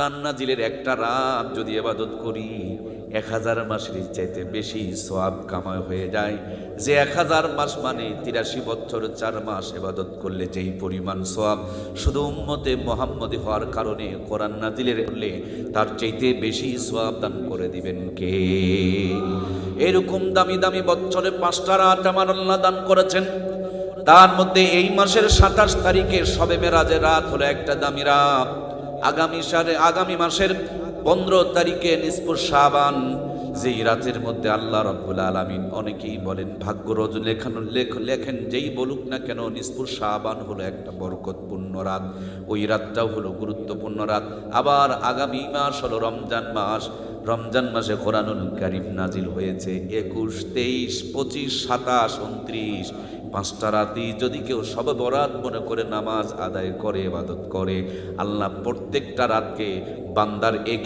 নাজিলের একটা রাত যদি এবাদত করি, এক হাজার মাসের চাইতে বেশি সোয়াব কামায় হয়ে যায়। যে এক হাজার মাস মানে তিরাশি বছর, চার মাস এবাদত করলে যেই পরিমাণ সোয়াব শুধু উম্মতে মোহাম্মদী হওয়ার কারণে কোরআন নাজিলের করলে তার চাইতে বেশি সোয়াব দান করে দিবেন কে? এরকম দামি দামি বছরে পাঁচটা রাত আমার আল্লাহ দান করেছেন। তার মধ্যে এই মাসের সাতাশ তারিখে সবে মেরাজের রাত হলো একটা দামি রাত। আগামী সালে আগামী মাসের পনেরো তারিখে নিষ্পুর সাবান যেই রাতের মধ্যে আল্লাহ রব্বুল আলমিন অনেকেই বলেন ভাগ্য রোজ লেখানো লেখ লেখেন, যেই বলুক না কেন নিষ্পুর সাবান হলো একটা বরকতপূর্ণ রাত। ওই রাতটাও হলো গুরুত্বপূর্ণ রাত। আবার আগামী মাস হলো রমজান মাস। রমজান মাসে কোরআনুল কারিম নাজিল হয়েছে একুশ, তেইশ, পঁচিশ, সাতাশ, উনত্রিশ। পাঁচটা রাতি যদি কেউ সব বরাত মনে করে নামাজ আদায় করে, ইবাদত করে, আল্লাহ প্রত্যেকটা রাতকে বান্দার এক